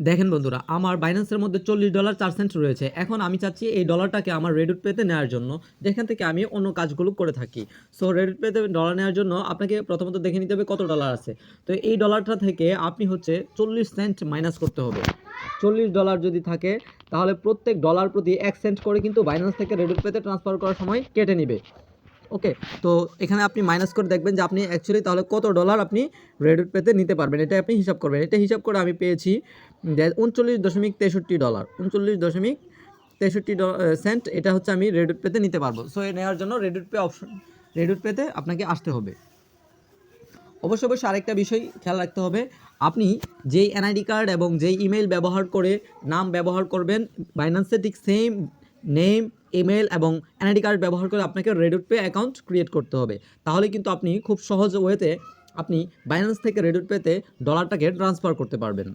দেখেন বন্ধুরা, আমার বাইন্যান্সের মধ্যে চল্লিশ ডলার চার সেন্ট রয়েছে। এখন আমি চাচ্ছি এই ডলারটাকে আমার রেডিট পেতে নেওয়ার জন্য, যেখান থেকে আমি অন্য কাজগুলো করে থাকি। সো রেডিট পেতে ডলার নেওয়ার জন্য আপনাকে প্রথমত দেখে নিতে হবে কত ডলার আছে। তো এই ডলারটা থেকে আপনি হচ্ছে চল্লিশ সেন্ট মাইনাস করতে হবে। চল্লিশ ডলার যদি থাকে, তাহলে প্রত্যেক ডলার প্রতি এক সেন্ট করে কিন্তু বাইন্যান্স থেকে রেডিট পেতে ট্রান্সফার করার সময় কেটে নেবে। ওকে তো এখানে আপনি মাইনাস করে দেখবেন যে আপনি অ্যাকচুয়ালি তাহলে কত ডলার আপনি রেডিট পেতে নিতে পারবেন, এটা আপনি হিসাব করবেন। এটা হিসাব করে আমি পেয়েছি উনচল্লিশ দশমিক তেষট্টি ডলার উনচল্লিশ দশমিক তেষট্টি সেন্ট এটা হচ্ছে আমি রেডিট পেতে নিতে পারব। সো নেওয়ার জন্য রেডিট পে অপশন রেডিট পেতে আপনাকে আসতে হবে। অবশ্যই অবশ্যই আরেকটা বিষয় খেয়াল রাখতে হবে, আপনি যেই এনআইডি কার্ড এবং যেই ইমেল ব্যবহার করে নাম ব্যবহার করবেন বাইন্যান্সে ঠিক সেম নেম ইমেল এবং এনআইডি কার্ড ব্যবহার করে আপনাকে রেডিট পে অ্যাকাউন্ট ক্রিয়েট করতে হবে। তাহলে কিন্তু আপনি খুব সহজ ওয়েতে আপনি বাইন্যান্স থেকে রেডিট পেতে ডলারটাকে ট্রান্সফার করতে পারবেন।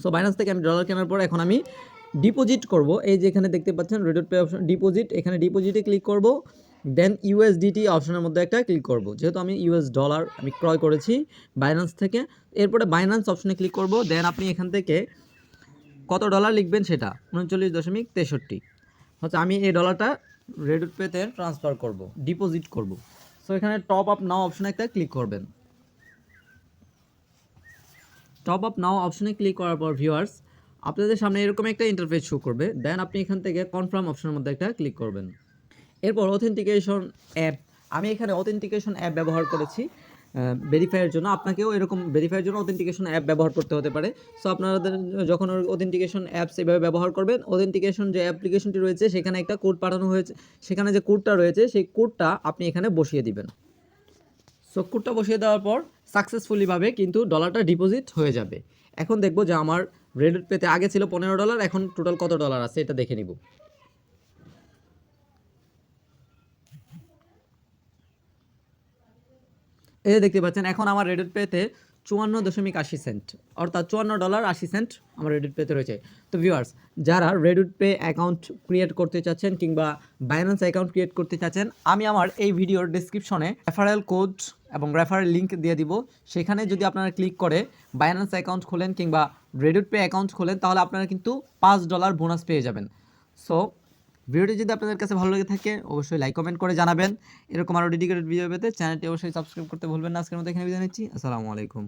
সো বাইন্যান্স থেকে আমি ডলার কেনার পর এখন আমি ডিপোজিট করব। এই যে এখানে দেখতে পাচ্ছেন রেডিট পে অপশন ডিপোজিট এখানে ডিপোজিটে ক্লিক করব। দেন ইউএসডিটি অপশনের মধ্যে একটা ক্লিক করব। যেহেতু আমি ইউএস ডলার আমি ক্রয় করেছি বাইন্যান্স থেকে, এরপরে বাইন্যান্স অপশনে ক্লিক করব। দেন আপনি এখান থেকে কত ডলার লিখবেন সেটা? উনচল্লিশ দশমিক তেষট্টি। হচ্ছে আমি এই ডলারটা রেডিট পেতে ট্রান্সফার করব ডিপোজিট করব। সো এখানে টপ আপ নাও অপশনে একটা ক্লিক করবেন। টপ আপ নাও অপশনে ক্লিক করার পর ভিউয়ার্স আপনাদের সামনে এরকম একটা ইন্টারফেস শো করবে। দেন আপনি এখান থেকে কনফার্ম অপশনের মধ্যে একটা ক্লিক করবেন। এরপর অথেন্টিকেশন অ্যাপ আমি এখানে অথেন্টিকেশন অ্যাপ ব্যবহার করেছি। ভেরিফাইয়ের জন্য আপনাকেও এরকম ভেরিফাইয়ের জন্য অথেন্টিকেশন অ্যাপ ব্যবহার করতে হতে পারে। সো আপনাদের যখন অথেন্টিকেশন অ্যাপস এভাবে ব্যবহার করবেন অথেন্টিকেশন যে অ্যাপ্লিকেশনটি রয়েছে, সেখানে একটা কোড পাঠানো হয়েছে, সেখানে যে কোডটা রয়েছে, সেই কোডটা আপনি এখানে বসিয়ে দিবেন। সো কোডটা বসিয়ে দেওয়ার পর সাকসেসফুলিভাবে কিন্তু ডলারটা ডিপোজিট হয়ে যাবে। এখন দেখব যে আমার রেডিট পেতে আগে ছিল পনেরো ডলার এখন টোটাল কত ডলার আছে, এটা দেখে নিব। এই যে দেখতে পাচ্ছেন, এখন আমার রেডিট পেতে চুয়ান্ন দশমিক আশি সেন্ট, অর্থাৎ চুয়ান্ন ডলার আশি সেন্ট আমার রেডিট পেতে রয়েছে। তো ভিউয়ার্স যারা রেডিট পে অ্যাকাউন্ট ক্রিয়েট করতে চাচ্ছেন কিংবা বাইন্যান্স অ্যাকাউন্ট ক্রিয়েট করতে চাচ্ছেন, আমি আমার এই ভিডিওর ডিসক্রিপশনে রেফারেল কোড এবং রেফারেল লিঙ্ক দিয়ে দিব। সেখানে যদি আপনারা ক্লিক করে বাইন্যান্স অ্যাকাউন্ট খোলেন কিংবা রেডিট পে অ্যাকাউন্ট খোলেন, তাহলে আপনারা কিন্তু পাঁচ ডলার বোনাস পেয়ে যাবেন। সো ভিডিওটি যদি আপনাদের কাছে ভালো লেগে থাকে, অবশ্যই লাইক কমেন্ট করে জানাবেন। এরকম আরও ডেডিকেটেড ভিডিও পেতে চ্যানেলটি অবশ্যই সাবস্ক্রাইব করতে ভুলবেন না। আজকের মতো এখানে বিদায় নিচ্ছি। আসসালামু আলাইকুম।